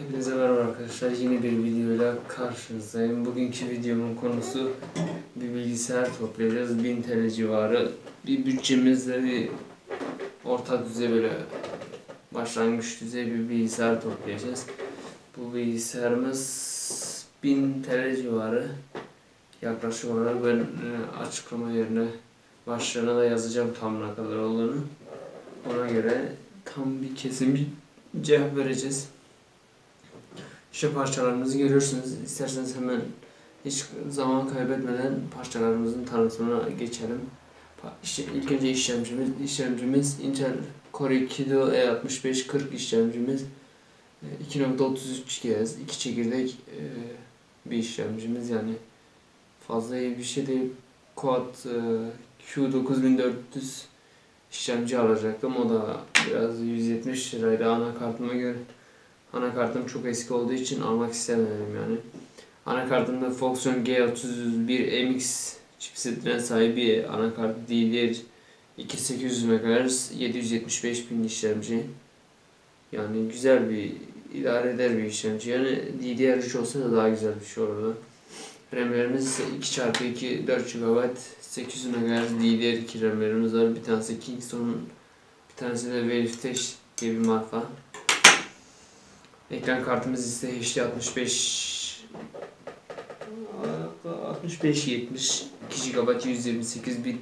Hepinize merhaba arkadaşlar. Yeni bir videoyla karşınızdayım. Bugünkü videomun konusu bir bilgisayar toplayacağız. 1000 TL civarı. Bir bütçemizle bir orta düzey böyle başlangıç düzey bir bilgisayar toplayacağız. Bu bilgisayarımız 1000 TL civarı. Yaklaşık olarak ben e, açıklama yerine başlığına da yazacağım tam ne kadar olduğunu. Ona göre tam bir kesin bir cevap vereceğiz. İşte parçalarımızı görüyorsunuz. İsterseniz hemen hiç zaman kaybetmeden parçalarımızın tanıtımına geçelim. İşte ilk önce işlemcimiz, işlemcimiz Intel Core i Duo E6540 işlemcimiz. E, 2.33 GHz, 2 çekirdek e, bir işlemcimiz yani fazla iyi bir şey değil. Quad e, Q9400 işlemci alacaktım. O da biraz 170 liraydı anakartıma göre. Anakartım çok eski olduğu için almak istemedim yani. Anakartımda Foxconn G31 MX chipsetine sahip bir anakart DDR 2800 MHz 775 bin işlemci. Yani güzel bir idare eder bir işlemci. Yani DDR3 olsa da daha güzel bir şey olurdu. RAM'lerimiz 2x2 4 GB 800 MHz DDR2 RAM'lerimiz var. Bir tanesi Kingston'un bir tanesi de Veriftex diye bir marka. Ekran kartımız ise HD 65 65 70 2 GB 128 bin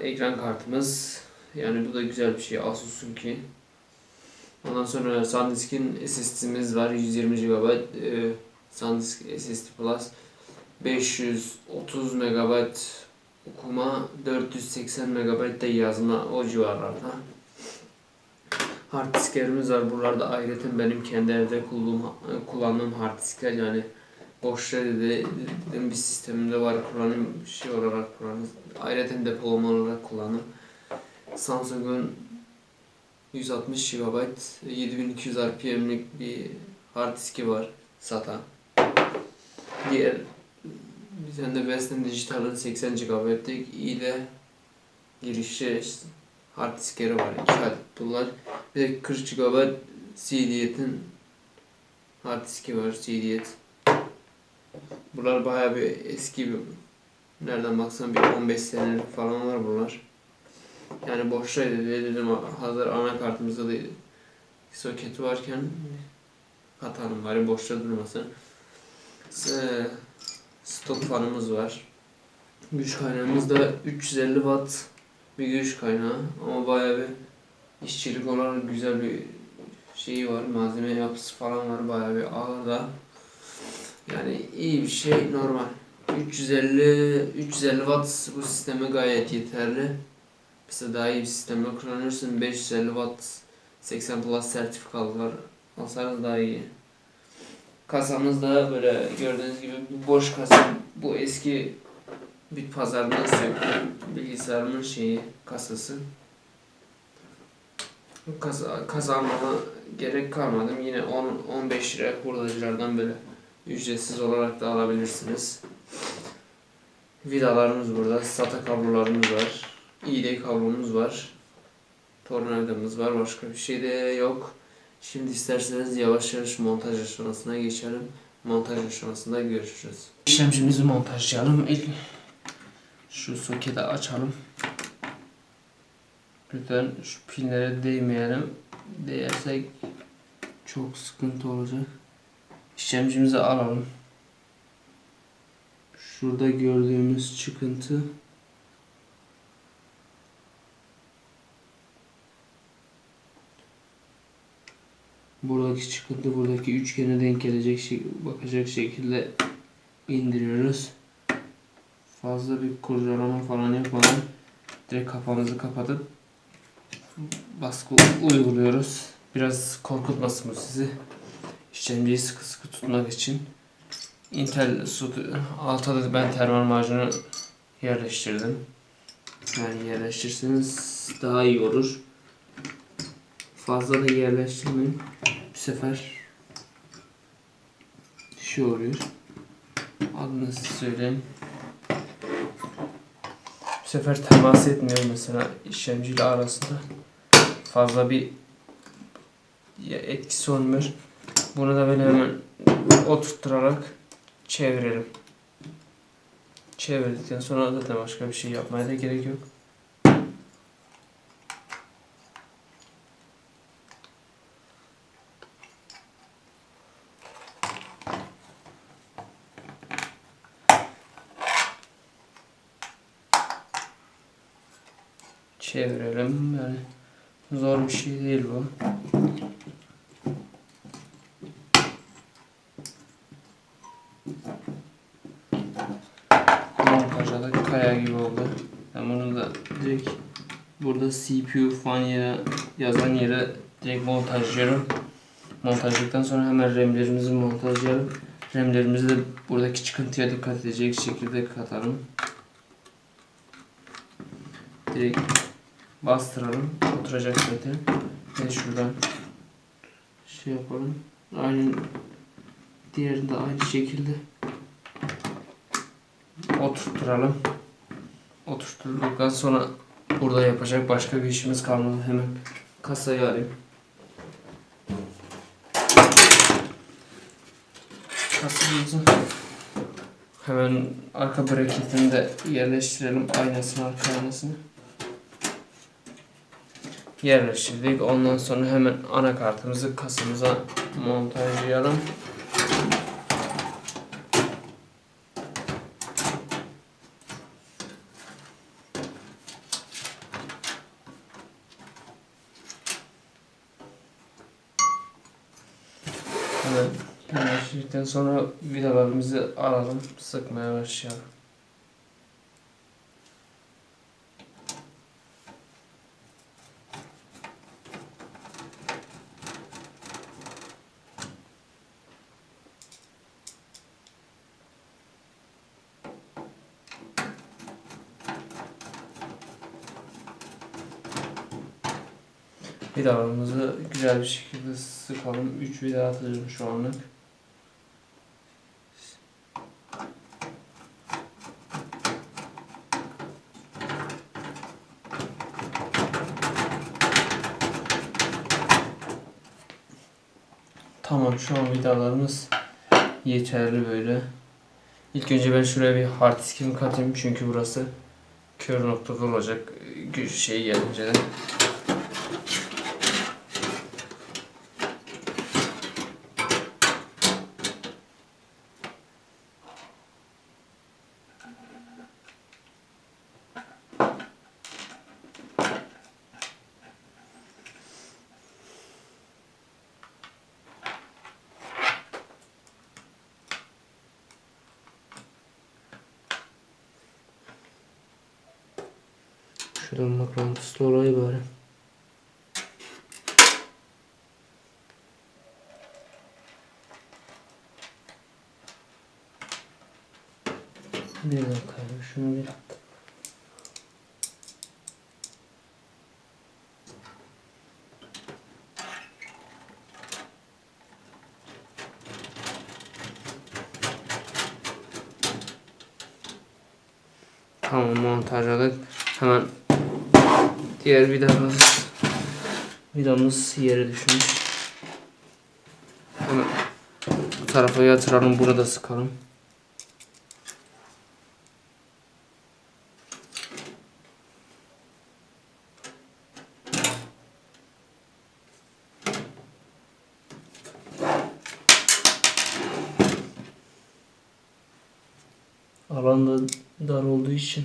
ekran kartımız. Yani bu da güzel bir şey Asus'un ki. Ondan sonra SanDisk'in SSD'miz var 120 GB e, SanDisk SSD Plus. 530 MB okuma 480 MB da yazma o civarlarda hard disklerimiz var. Buralarda ayrıca benim kendi evde kullandığım, hard diskler yani boş de dedim bir sistemimde var kullanım şey olarak kullanım. Ayrıca depolama olarak kullanım. Samsung'un 160 GB 7200 RPM'lik bir hard diski var SATA. Diğer bir tane de Western Digital'ın 80 GB'lik iyi de girişi hard diskleri var. adet bunlar. Bir de 40 GB CD'nin hard diski var CD. Bunlar bayağı bir eski bir nereden baksan bir 15 senelik falan var bunlar. Yani boştaydı dedim hazır anakartımızda da soketi varken atalım bari boşta durmasın. S- Stop fanımız var. Güç kaynağımız da 350 watt bir güç kaynağı ama bayağı bir işçilik olarak güzel bir şeyi var. Malzeme yapısı falan var bayağı bir ağır da. Yani iyi bir şey normal. 350 350 watt bu sisteme gayet yeterli. Mesela daha iyi bir sistemle kullanırsın 550 watt 80 plus sertifikalı var. Alsanız daha iyi. Kasamız da böyle gördüğünüz gibi bu boş kasa. Bu eski bir pazardan söktüm bilgisayarımın şeyi kasası. Kasa, kazanmama gerek kalmadım. Yine 10-15 lira hurdacılardan böyle ücretsiz olarak da alabilirsiniz. Vidalarımız burada. SATA kablolarımız var. iğne kablomuz var. Tornavidamız var. Başka bir şey de yok. Şimdi isterseniz yavaş yavaş montaj aşamasına geçelim. Montaj aşamasında görüşürüz. İşlemcimizi montajlayalım. Şu soketi açalım. Lütfen şu pinlere değmeyelim. Değersek çok sıkıntı olacak. İşlemcimizi alalım. Şurada gördüğümüz çıkıntı buradaki çıkıntı buradaki üçgene denk gelecek şey, bakacak şekilde indiriyoruz. Fazla bir kurcalama falan yapmadan direkt kafamızı kapatıp baskı uyguluyoruz. Biraz korkutmasın bu sizi. İşlemciyi sıkı sıkı tutmak için. Intel su alta da ben termal macunu yerleştirdim. Yani yerleştirseniz daha iyi olur. Fazla da yerleştirmeyin. Bu sefer şey oluyor. Adını size söyleyeyim. Sefer temas etmiyor mesela işlemciyle arasında. Fazla bir etkisi olmuyor. Bunu da böyle hemen oturtturarak çevirelim. Çevirdikten sonra zaten başka bir şey yapmaya da gerek yok. Çevirelim yani zor bir şey değil bu. montajda da kaya gibi oldu. Ben bunu da direkt burada CPU falan yere yazan yere direkt montajlıyorum. Montajladıktan sonra hemen RAM'lerimizi montajlayalım. RAM'lerimizi de buradaki çıkıntıya dikkat edecek şekilde katalım. Direkt bastıralım. Oturacak zaten. Ve şuradan şey yapalım. Aynı diğerinde aynı şekilde oturtturalım. Oturtturduktan sonra burada yapacak başka bir işimiz kalmadı. Hemen kasayı alayım. Kasamızı hemen arka braketini de yerleştirelim. Aynasını, arka aynasını. Yerleştirdik. Ondan sonra hemen anakartımızı kasamıza montajlayalım. Hemen yerleştirdikten sonra vidalarımızı alalım, sıkmaya başlayalım. Vidalarımızı güzel bir şekilde sıkalım. 3 vida atacağım şu anlık. Tamam şu an vidalarımız yeterli böyle. İlk önce ben şuraya bir hard diskimi katayım çünkü burası kör noktada olacak şey gelince de. Şuradan mıknatıslı olayı bari. Bir dakika şunu bir Tamam montajladık. Hemen diğer vidamız vidamız yere düşmüş. Hemen bu tarafa yatıralım. Bunu da sıkalım. Alan da dar olduğu için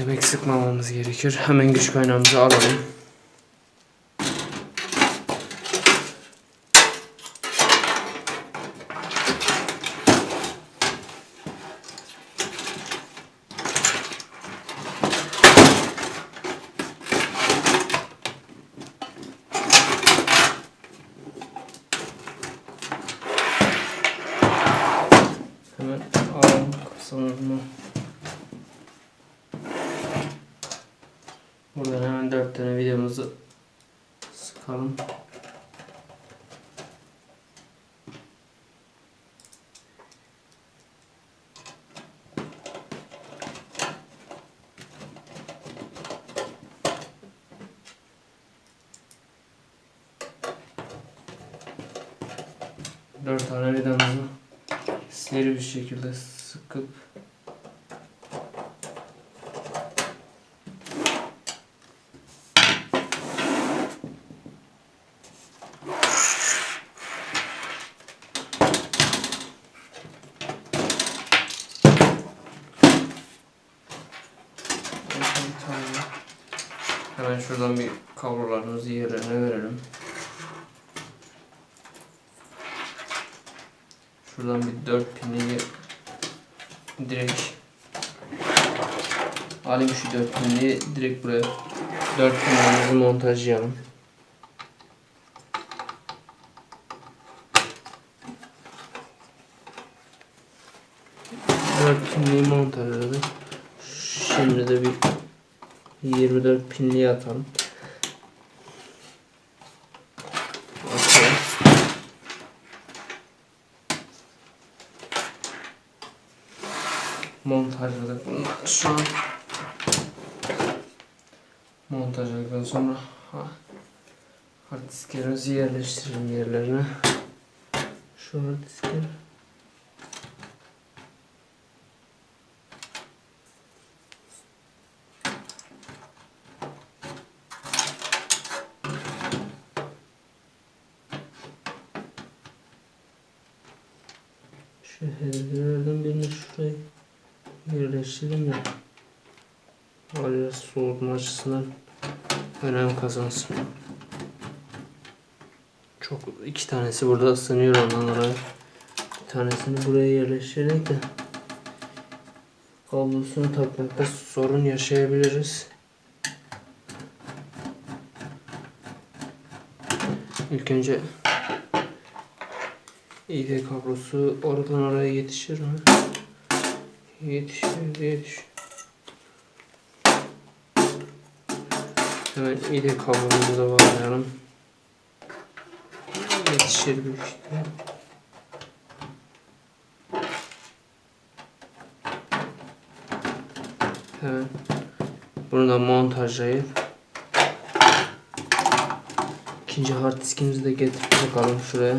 Demek sıkmamamız gerekiyor. Hemen güç kaynağımızı alalım. Bakalım. Dört tane vidamızı seri bir şekilde sıkıp şuradan bir kablolarımızı yerlerine verelim. Şuradan bir dört pinli direkt alayım şu dört pinli direkt buraya dört pinlerimizi montajlayalım. Dört pinliyi montajladık. Şimdi de bir 24 pinli atalım. Okey. Montajladık bunu şu an. Montajladıktan sonra ha, hard disklerimizi yerleştirelim yerlerine. Şu hard diskleri. Şu hediyelerden birini şuraya yerleştirelim ya. Araya soğutma açısından önem kazansın. Çok iki tanesi burada ısınıyor ondan dolayı. Bir tanesini buraya yerleştirerek de kablosunu takmakta sorun yaşayabiliriz. İlk önce İğne kablosu oradan oraya yetişir mi? Yetişir, yetişir. Hemen iğne kablomuzu da bağlayalım. Yetişir büyük ihtimal. Hemen bunu da montajlayıp ikinci hard diskimizi de getirip bakalım şuraya.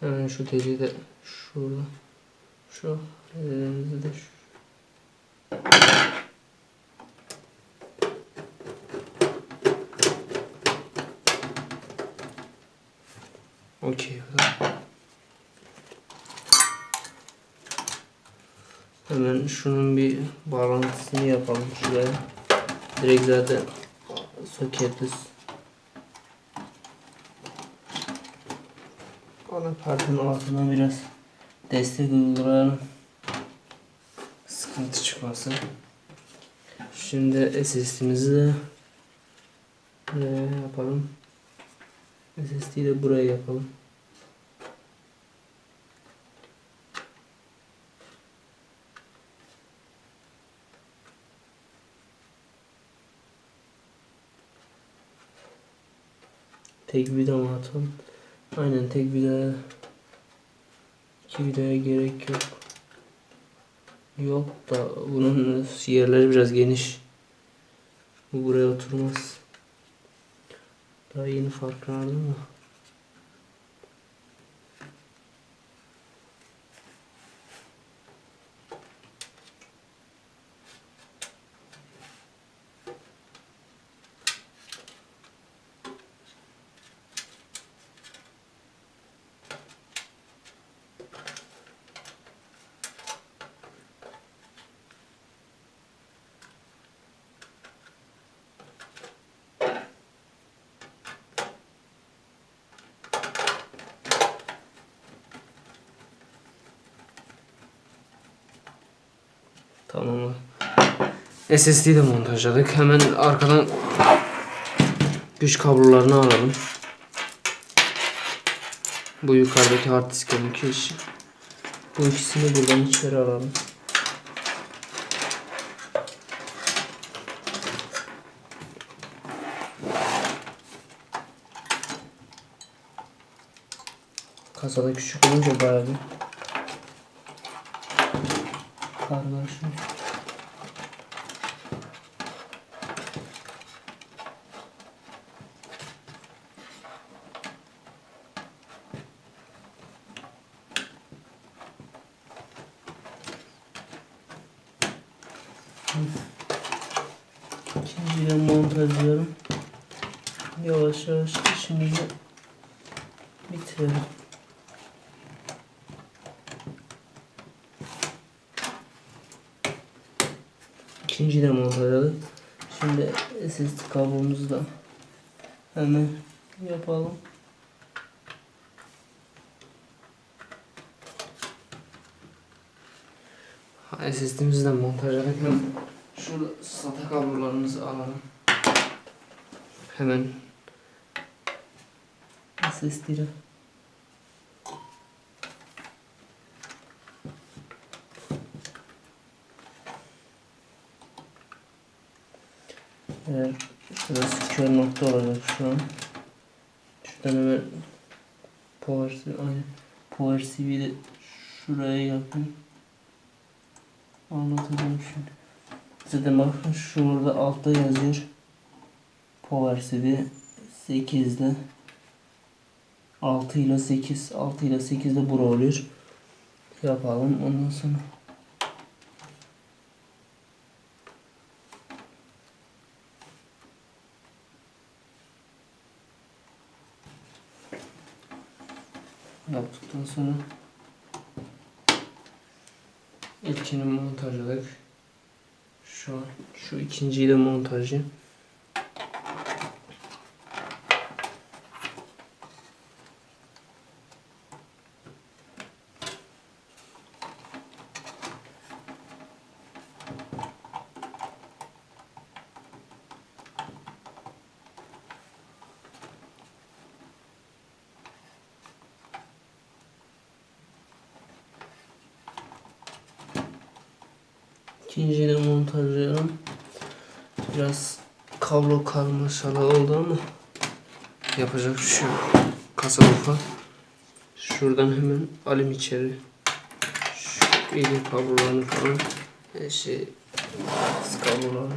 Hemen şu teli de şurada. Şu ellerimizi de şu. Okey. Hemen şunun bir bağlantısını yapalım şuraya. Direkt zaten soketiz. Anakartın altına biraz destek uygulayalım. Sıkıntı çıkmasın. Şimdi SSD'mizi de buraya yapalım. SSD'yi de buraya yapalım. Tek vida mı atalım? Aynen tek vida. İki vidaya gerek yok. Yok da bunun yerleri biraz geniş. Bu buraya oturmaz. Daha yeni fark vardı mı? Tamam. SSD'yi de montajladık. Hemen arkadan güç kablolarını alalım. Bu yukarıdaki hard diskin iki işi. Bu ikisini buradan içeri alalım. Kasada küçük olunca bayağı bir karmaşık. İkinciyle montajlıyorum. Yavaş yavaş işimizi bitirelim. İkinciyi de montajladık. Şimdi SSD kablomuzu da hemen yapalım. SSD'mizi de montajladık. Hemen şurada SATA kablolarımızı alalım. Hemen SSD'ye Eğer şurası kör nokta olacak şu an. Şuradan hemen Power CV, aynen. Power CV'de şuraya yapın. Anlatacağım şimdi. Zaten bakın şurada altta yazıyor. Power CV 8'de 6 ile 8 6 ile 8'de bura oluyor. Yapalım ondan sonra. Yaptıktan sonra ilkini montajladık. Şu an şu ikinciyi de montajı. İkinciyi de montajlıyorum. Biraz kablo karmaşalı oldu ama yapacak bir şey yok. Kasa ufak. Şuradan hemen alayım içeri. Şu iğne kablolarını falan. Her şey kablolarını.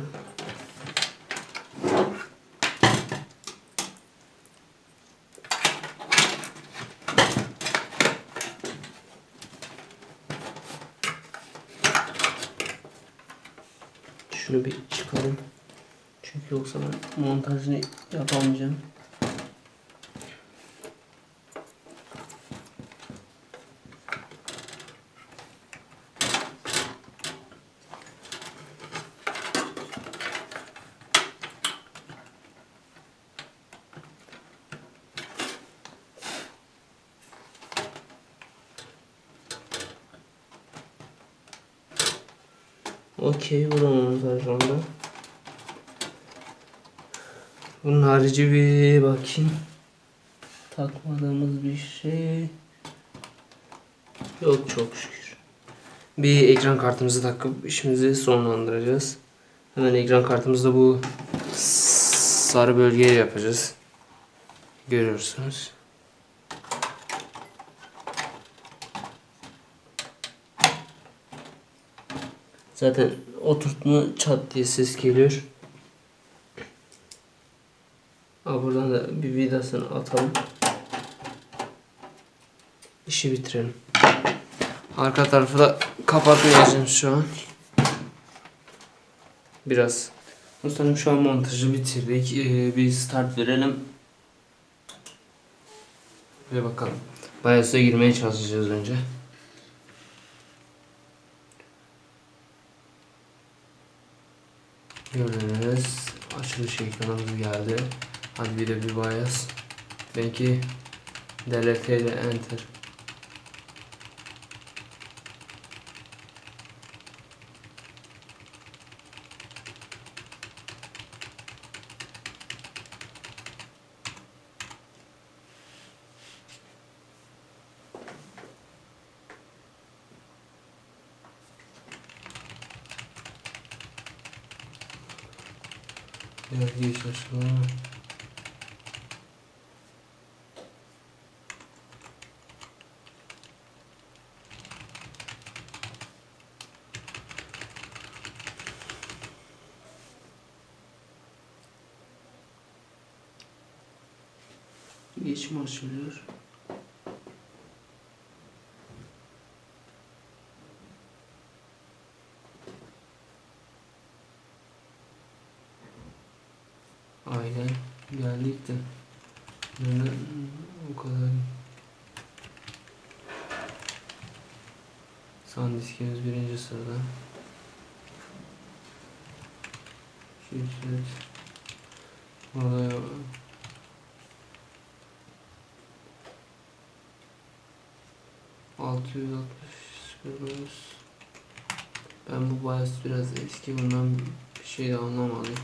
Şunu bir çıkarayım. Çünkü yoksa ben montajını yapamayacağım. Okey, bu da montajlandı. Bunun harici bir bakayım. Takmadığımız bir şey yok çok şükür. Bir ekran kartımızı takıp işimizi sonlandıracağız. Hemen ekran kartımızda bu sarı bölgeyi yapacağız. Görüyorsunuz. Zaten oturtma çat diye ses geliyor. Aa, buradan da bir vidasını atalım. İşi bitirelim. Arka tarafı da kapatmayacağım şu an. Biraz. Mustafa şu an montajı bitirdik. Ee, bir start verelim. Ve bakalım. BIOS'a girmeye çalışacağız önce. Gördüğünüz açılış ekranımız geldi. Hadi bir de bir BIOS. Belki DLT ile Enter. Dergi şaşırma. iç mi açılıyor? Aynen geldik de. Neden o kadar? Sandiskimiz birinci sırada. Şirket. Orada 660 Cyberus. Ben bu BIOS biraz eski bundan bir şey anlamadım.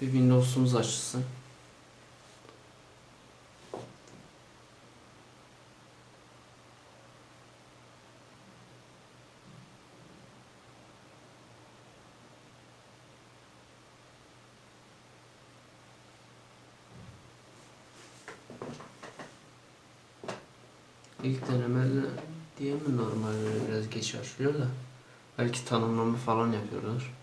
Bir Windows'umuz açılsın. İlk deneme diye mi normal biraz geç açılıyor da belki tanımlama falan yapıyorlar.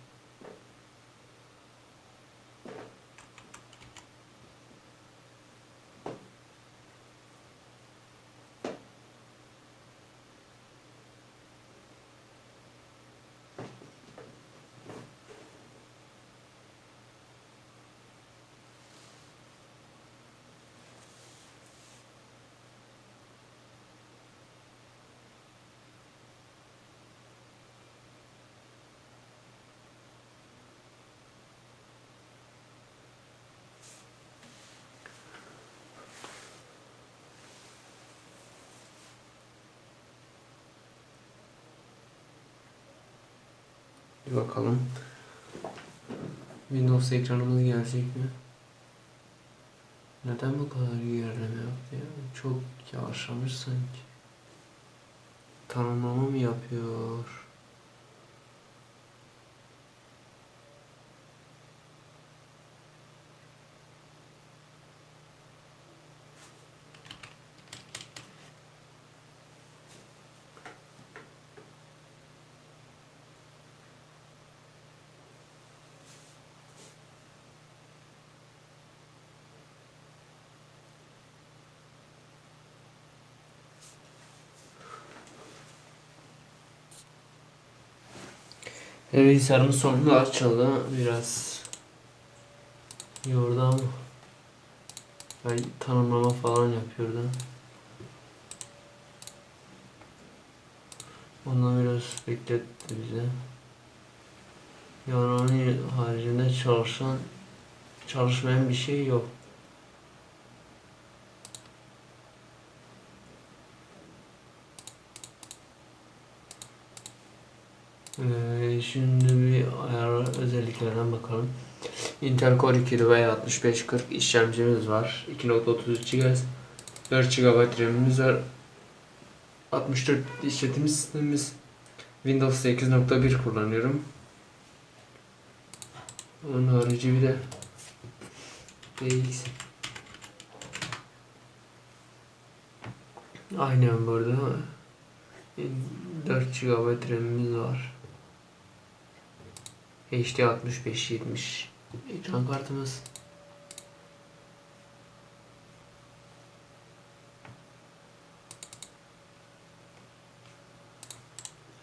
Bir bakalım. Windows ekranımız gelecek mi? Neden bu kadar ilerleme yaptı ya? Çok yavaşlamış sanki. Tanımlama mı yapıyor? Bilgisayarımın sonunda açıldı. Biraz yordu ama ben tanımlama falan yapıyordum. Ondan biraz bekletti bizi. Yani onun haricinde çalışan çalışmayan bir şey yok. Ee, şimdi bir ayar özelliklerden bakalım. Intel Core 2 veya 6540 işlemcimiz var. 2.33 GHz. 4 GB RAM'imiz var. 64 işletim sistemimiz. Windows 8.1 kullanıyorum. Onun harici bir de DX. Aynen burada 4 GB RAM'imiz var. HD 6570 ekran kartımız.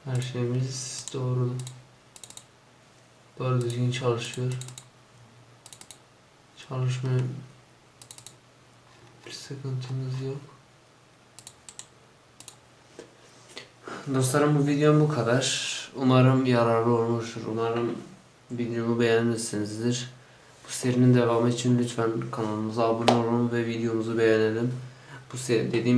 Her şeyimiz doğru. Doğru düzgün çalışıyor. Çalışmaya bir sıkıntımız yok. Dostlarım bu videom bu kadar. Umarım yararlı olmuştur. Umarım videomu beğenmişsinizdir. Bu serinin devamı için lütfen kanalımıza abone olun ve videomuzu beğenelim. Bu seri dediğim